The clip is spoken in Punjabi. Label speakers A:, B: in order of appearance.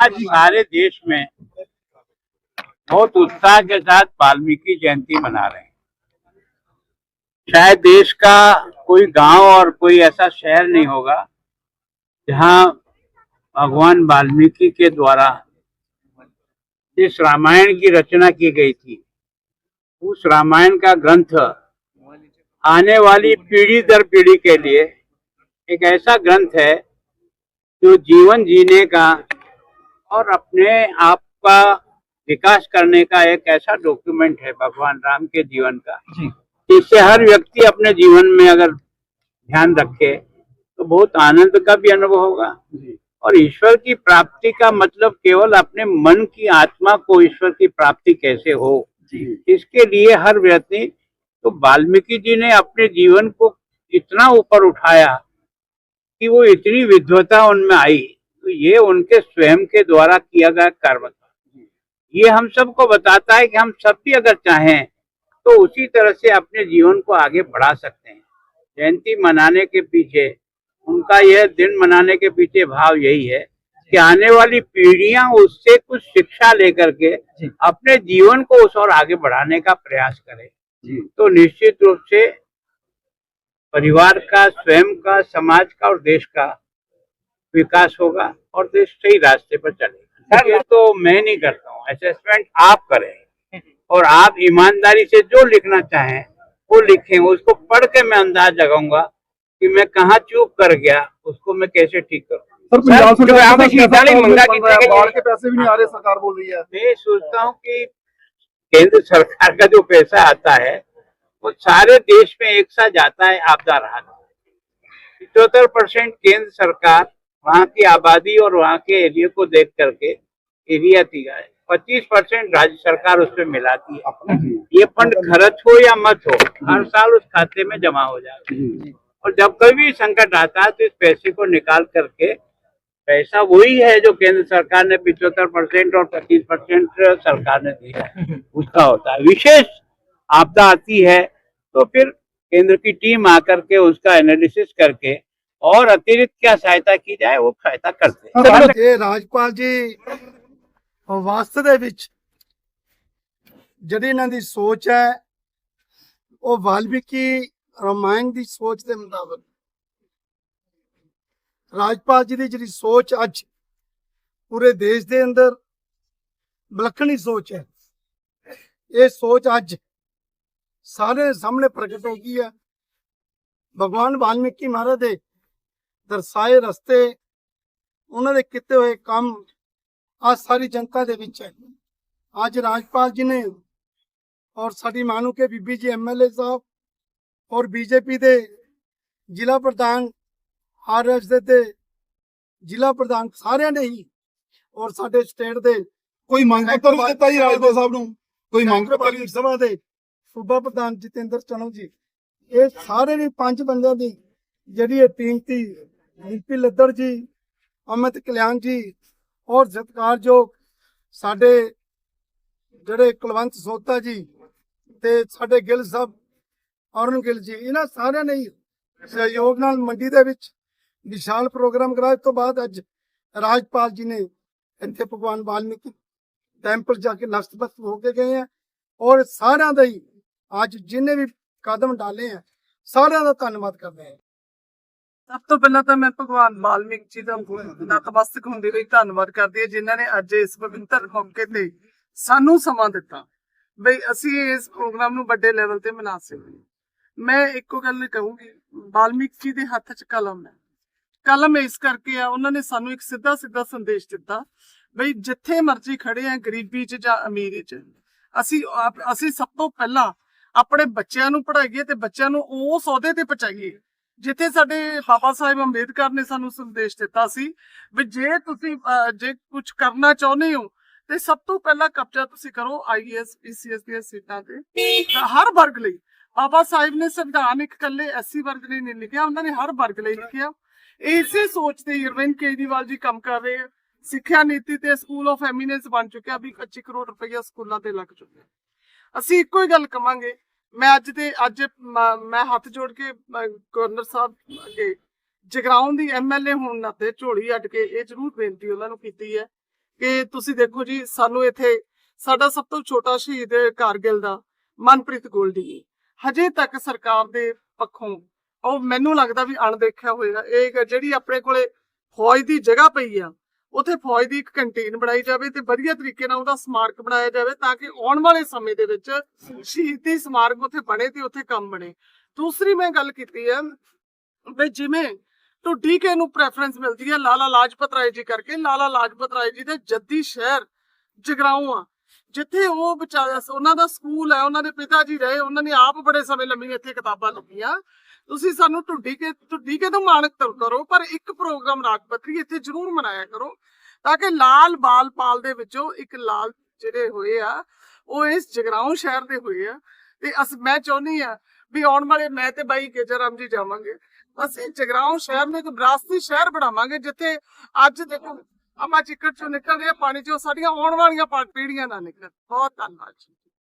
A: आज सारे देश में बहुत उत्साह के साथ वाल्मीकि जयंती मना रहे हैं। शायद देश का कोई गाँव और कोई ऐसा शहर नहीं होगा जहाँ भगवान वाल्मीकि के द्वारा जिस रामायण की रचना की गई थी, उस रामायण का ग्रंथ आने वाली पीढ़ी दर पीढ़ी के लिए एक ऐसा ग्रंथ है जो जीवन जीने का और अपने आप का विकास करने का एक ऐसा डॉक्यूमेंट है भगवान राम के जीवन का इससे हर व्यक्ति अपने जीवन में अगर ध्यान रखे तो बहुत आनंद का भी अनुभव होगा। और ईश्वर की प्राप्ति का मतलब केवल अपने मन की आत्मा को ईश्वर की प्राप्ति कैसे हो इसके लिए हर व्यक्ति तो वाल्मीकि जी ने अपने जीवन को इतना ऊपर उठाया कि वो इतनी विद्वता उनमें आई। तो ये उनके स्वयं के द्वारा किया गया कर्म था। ये हम सबको बताता है कि हम सब भी अगर चाहें तो उसी तरह से अपने जीवन को आगे बढ़ा सकते हैं। जयंती मनाने के पीछे उनका यह दिन मनाने के पीछे भाव यही है कि आने वाली पीढ़ियाँ उससे कुछ शिक्षा लेकर के अपने जीवन को उस और आगे बढ़ाने का प्रयास करें। तो निश्चित रूप से परिवार का स्वयं का समाज का और देश का विकास होगा और देश सही रास्ते पर चलेगा। सर ये तो मैं नहीं करता हूँ। असेसमेंट आप करें और आप ईमानदारी से जो लिखना चाहें वो लिखें। उसको पढ़ के मैं अंदाज लगाऊँगा कि मैं कहाँ चूक कर गया उसको मैं कैसे ठीक करूँ। मैं सोचता हूँ की केंद्र सरकार का जो पैसा आता है वो सारे देश में एक साथ जाता है आपदा राहत। पिछहत्तर परसेंट केंद्र सरकार वहाँ की आबादी और वहाँ के एरिया को देख करके एरिया दिया है पच्चीस परसेंट राज्य सरकार उसमें मिलाती है। ये फंड खर्च हो या मत हो हर साल उस खाते में जमा हो जाता है। और जब कभी संकट आता है तो इस पैसे को निकाल करके पैसा वही है जो केंद्र सरकार ने पिछहत्तर परसेंट और पच्चीस परसेंट सरकार ने दिया है। उसका होता है। विशेष आपदा आती है तो फिर केंद्र की टीम आकर के उसका एनालिसिस करके और अतिरिक्त क्या सहायता की जाए वो सहायता करते हैं
B: ਇਹ ਰਾਜਪਾਲ ਜੀ ਵਾਸਤੇ ਦੇ ਵਿੱਚ ਜਿਹੜੀ ਇਹਨਾਂ ਦੀ ਸੋਚ ਹੈ ਉਹ ਵਾਲਮੀਕੀ ਰਾਮਾਇਣ ਦੀ ਸੋਚ ਦੇ ਮੁਤਾਬਕ ਰਾਜਪਾਲ ਜੀ ਦੀ ਜਿਹੜੀ ਸੋਚ ਅੱਜ ਪੂਰੇ ਦੇਸ਼ ਦੇ ਅੰਦਰ ਵਿਲੱਖਣੀ ਸੋਚ ਹੈ ਇਹ ਸੋਚ ਅੱਜ ਸਾਰੇ ਦੇ ਸਾਹਮਣੇ ਪ੍ਰਗਟ ਹੋ ਗਈ ਹੈ ਭਗਵਾਨ ਵਾਲਮੀਕੀ ਮਹਾਰਾਜ ਦੇ ਦਰਸਾਏ ਰਸਤੇ ਉਹਨਾਂ ਦੇ ਕੀਤੇ ਹੋਏ ਕੰਮ ਅੱਜ ਸਾਰੀ ਜਨਤਾ ਦੇ ਵਿੱਚ ਹੈ। ਅੱਜ ਰਾਜਪਾਲ ਜੀ ਨੇ ਔਰ ਸਾਡੀ ਮਾਨੂ ਕੇ ਬੀਬੀ ਜੀ ਐਮਐਲਏ ਸਾਹਿਬ ਔਰ ਬੀਜੇਪੀ ਦੇ ਜ਼ਿਲ੍ਹਾ ਪ੍ਰਧਾਨ ਆਰਐਸ ਦੇ ਤੇ ਜ਼ਿਲ੍ਹਾ ਪ੍ਰਧਾਨ ਸਾਰਿਆਂ ਨੇ ਹੀ ਔਰ ਸਾਡੇ ਸਟੇਟ ਦੇ
C: ਕੋਈ ਮੰਗ ਪੱਤਰ ਦਿੱਤਾ ਜੀ ਰਾਜਪਾਲ ਸਾਹਿਬ ਨੂੰ। ਕੋਈ ਮੰਗ ਪੱਤਰ
B: ਸਭਾ ਦੇ ਸੂਬਾ ਪ੍ਰਧਾਨ ਜਤਿੰਦਰ ਚਨੋ ਜੀ ਇਹ ਸਾਰੇ ਨੇ ਪੰਜ ਬੰਦਿਆਂ ਦੀ ਜਿਹੜੀ ਇਹ ਟੀਮ ਸੀ ਨੀਪੀ ਲੱਦੜ ਜੀ, ਅਮਿਤ ਕਲਿਆਣ ਜੀ ਔਰ ਸਤਿਕਾਰਯੋਗ ਸਾਡੇ ਜਿਹੜੇ ਕੁਲਵੰਤ ਸੋਤਾ ਜੀ ਤੇ ਸਾਡੇ ਗਿੱਲ ਸਾਹਿਬ, ਅਰੁਣ ਗਿੱਲ ਜੀ, ਇਹਨਾਂ ਸਾਰਿਆਂ ਨੇ ਸਹਿਯੋਗ ਨਾਲ ਮੰਡੀ ਦੇ ਵਿੱਚ ਵਿਸ਼ਾਲ ਪ੍ਰੋਗਰਾਮ ਕਰਾਇਆ। ਤੋਂ ਬਾਅਦ ਅੱਜ ਰਾਜਪਾਲ ਜੀ ਨੇ ਇੱਥੇ ਭਗਵਾਨ ਵਾਲਮੀਕੀ ਟੈਂਪਲ ਜਾ ਕੇ ਨਤਮਸਤਕ ਹੋ ਕੇ ਗਏ ਆ ਔਰ ਸਾਰਿਆਂ ਦਾ ਹੀ ਅੱਜ ਜਿੰਨੇ ਵੀ ਕਦਮ ਡਾਲੇ ਆ, ਸਾਰਿਆਂ ਦਾ ਧੰਨਵਾਦ ਕਰਦੇ ਆ।
D: ਸਭ ਤੋਂ ਪਹਿਲਾਂ ਤਾਂ ਮੈਂ ਭਗਵਾਨ ਵਾਲਮੀਕ ਜੀ ਦਾ ਨਤਮਸਤਕ ਹੁੰਦੇ ਹੋਏ ਧੰਨਵਾਦ ਕਰਦੀ ਹਾਂ, ਜਿਨ੍ਹਾਂ ਨੇ ਅੱਜ ਇਸ ਪਵਿੱਤਰ ਮੌਕੇ ਤੇ ਸਾਨੂੰ ਸਮਾਂ ਦਿੱਤਾ। ਬਈ ਅਸੀਂ ਇਸ ਪ੍ਰੋਗਰਾਮ ਨੂੰ ਵੱਡੇ ਲੈਵਲ ਤੇ ਮਨਾ ਸਕੀਏ ਮੈਂ ਇੱਕੋ ਗੱਲ ਕਹੂੰਗੀ ਵਾਲਮੀਕ ਜੀ ਦੇ ਹੱਥ 'ਚ ਕਲਮ ਹੈ। ਕਲਮ ਇਸ ਕਰਕੇ ਆ, ਉਹਨਾਂ ਨੇ ਸਾਨੂੰ ਇੱਕ ਸਿੱਧਾ ਸਿੱਧਾ ਸੰਦੇਸ਼ ਦਿੱਤਾ ਬਈ ਜਿੱਥੇ ਮਰਜ਼ੀ ਖੜੇ ਆ, ਗਰੀਬੀ 'ਚ ਜਾਂ ਅਮੀਰੀ 'ਚ। ਅਸੀਂ ਆਪ- ਅਸੀਂ ਸਭ ਤੋਂ ਪਹਿਲਾਂ ਆਪਣੇ ਬੱਚਿਆਂ ਨੂੰ ਪੜ੍ਹਾਈਏ ਤੇ ਬੱਚਿਆਂ ਨੂੰ ਉਸ ਅਹੁਦੇ ਤੇ ਪਹੁੰਚਾਈਏ। ਜਿੱਥੇ ਸਾਡੇ ਬਾਬਾ ਸਾਹਿਬ ਅੰਬੇਦਕਰ ਨੇ ਸਾਨੂੰ ਸੰਦੇਸ਼ ਦਿੱਤਾ ਸੀ ਵੀ ਜੇ ਤੁਸੀਂ ਜੇ ਕੁਝ ਕਰਨਾ ਚਾਹੁੰਦੇ ਹੋ, ਤੇ ਸਭ ਤੋਂ ਪਹਿਲਾਂ ਕਬਜ਼ਾ ਤੁਸੀਂ ਕਰੋ ਆਈਐਸ ਪੀਸੀਐਸ ਦੀਆਂ ਸੀਟਾਂ ਤੇ। ਹਰ ਵਰਗ ਲਈ, ਬਾਬਾ ਸਾਹਿਬ ਨੇ ਸੰਵਿਧਾਨ ਇੱਕ ਇਕੱਲੇ ਐਸਸੀ ਵਰਗ ਲਈ ਨਹੀਂ ਲਿਖਿਆ, ਉਹਨਾਂ ਨੇ ਹਰ ਵਰਗ ਲਈ ਲਿਖਿਆ। ਇਸੇ ਸੋਚ ਤੇ ਅਰਵਿੰਦ ਕੇਜਰੀਵਾਲ ਜੀ ਕੰਮ ਕਰ ਰਹੇ ਆ। ਸਿੱਖਿਆ ਨੀਤੀ ਤੇ ਸਕੂਲ ਆਫ ਐਮੀਨੈਂਸ ਬਣ ਚੁੱਕਿਆ ਵੀ 25 ਕਰੋੜ ਰੁਪਈਆ ਸਕੂਲਾਂ ਤੇ ਲੱਗ ਚੁੱਕਿਆ। ਅਸੀਂ ਇੱਕੋ ਹੀ ਗੱਲ ਕਵਾਂਗੇ ਮੈਂ ਅੱਜ ਦੇ ਅੱਜ ਮੈਂ ਹੱਥ ਜੋੜ ਕੇ ਗਵਰਨਰ ਸਾਹਿਬ ਅੱਗੇ ਜਗਰਾਉਂ ਦੀ ਐਮਐਲਏ ਹੋਣ ਨਾਤੇ ਝੋਲੀ ਅੱਡ ਕੇ ਇਹ ਜ਼ਰੂਰ ਬੇਨਤੀ ਉਹਨਾਂ ਨੂੰ ਕੀਤੀ ਹੈ ਕਿ ਤੁਸੀਂ ਦੇਖੋ ਜੀ, ਸਾਨੂੰ ਇੱਥੇ ਸਾਡਾ ਸਭ ਤੋਂ ਛੋਟਾ ਸ਼ਹੀਦ ਕਾਰਗਿਲ ਦਾ ਮਨਪ੍ਰੀਤ ਗੋਲਡੀ ਹਜੇ ਤੱਕ ਸਰਕਾਰ ਦੇ ਪੱਖੋਂ ਉਹ ਮੈਨੂੰ ਲੱਗਦਾ ਵੀ ਅਣਦੇਖਿਆ ਹੋਇਆ ਇਹ ਜਿਹੜੀ ਆਪਣੇ ਕੋਲੇ ਫੌਜ ਦੀ ਜਗ੍ਹਾ ਪਈ ਆ ਉਥੇ ਫੌਜ ਦੀ ਇੱਕ ਕੰਟੀਨ ਬਣਾਈ ਜਾਵੇ ਤੇ ਵਧੀਆ ਤਰੀਕੇ ਨਾਲ ਉਹਦਾ ਸਮਾਰਕ ਬਣਾਇਆ ਜਾਵੇ ਤਾਂ ਕਿ ਆਉਣ ਵਾਲੇ ਸਮੇਂ ਦੇ ਵਿੱਚ ਸ਼ਹੀਦੀ ਸਮਾਰਕ ਉਥੇ ਬਣੇ ਤੇ ਉਥੇ ਕੰਮ ਬਣੇ। ਦੂਸਰੀ ਮੈਂ ਗੱਲ ਕੀਤੀ ਹੈ ਵੀ ਜਿਵੇਂ ਢੁੱਡੀ ਕੇ ਨੂੰ ਪ੍ਰੈਫਰੈਂਸ ਮਿਲਦੀ ਹੈ ਲਾਲਾ ਲਾਜਪਤ ਰਾਏ ਜੀ ਕਰਕੇ। ਲਾਲਾ ਲਾਜਪਤ ਰਾਏ ਜੀ ਦੇ ਜੱਦੀ ਸ਼ਹਿਰ ਜਗਰਾਉਂ ਆ। ਜਿੱਥੇ ਉਹ ਵਿਚਾਰਾ ਉਹਨਾਂ ਦਾ ਸਕੂਲ ਹੈ, ਉਹਨਾਂ ਦੇ ਪਿਤਾ ਜੀ ਰਹੇ, ਉਹਨਾਂ ਨੇ ਆਪ ਬੜੇ ਸਮੇਂ ਲੰਮੀ ਇੱਥੇ ਕਿਤਾਬਾਂ ਲਿਖੀਆਂ ਤੁਸੀਂ ਸਾਨੂੰ ਢੁੱਡੀ ਕੇ ਢੁੱਡੀ ਕੇ ਤੋਂ ਮਾਣਕ ਕਰੋ, ਪਰ ਇੱਕ ਪ੍ਰੋਗਰਾਮ ਰਾਜਪੱਤਰੀ ਇੱਥੇ ਜ਼ਰੂਰ ਮਨਾਇਆ ਕਰੋ, ਤਾਂ ਕਿ ਲਾਲ ਬਾਲ ਪਾਲ ਦੇ ਵਿੱਚੋਂ ਇੱਕ ਲਾਲ ਜਿਹੜੇ ਹੋਏ ਆ, ਉਹ ਇਸ ਜਗਰਾਉਂ ਸ਼ਹਿਰ ਦੇ ਹੋਏ ਆ। ਤੇ ਅਸ ਮੈਂ ਚਾਹੁੰਦੀ ਆ ਵੀ ਆਉਣ ਵਾਲੇ ਮੈਂ ਤੇ ਬਾਈ ਕੇਜਰਾਮ ਜੀ ਜਾਵਾਂਗੇ। ਅਸੀਂ ਜਗਰਾਉਂ ਸ਼ਹਿਰ ਨੂੰ ਇੱਕ ਵਿਰਾਸਤੀ ਸ਼ਹਿਰ ਬਣਾਵਾਂਗੇ, ਜਿੱਥੇ ਅੱਜ ਦੇਖੋ ਅਮਾ ਚਿੱਕੜ ਚੋਂ ਨਿਕਲ ਰਿਹਾ ਪਾਣੀ ਚੋਂ ਸਾਡੀਆਂ ਆਉਣ ਵਾਲੀਆਂ ਪਾ- ਪੀੜ੍ਹੀਆਂ ਨਾ ਨਿਕਲਣ। ਬਹੁਤ ਧੰਨਵਾਦ ਜੀ।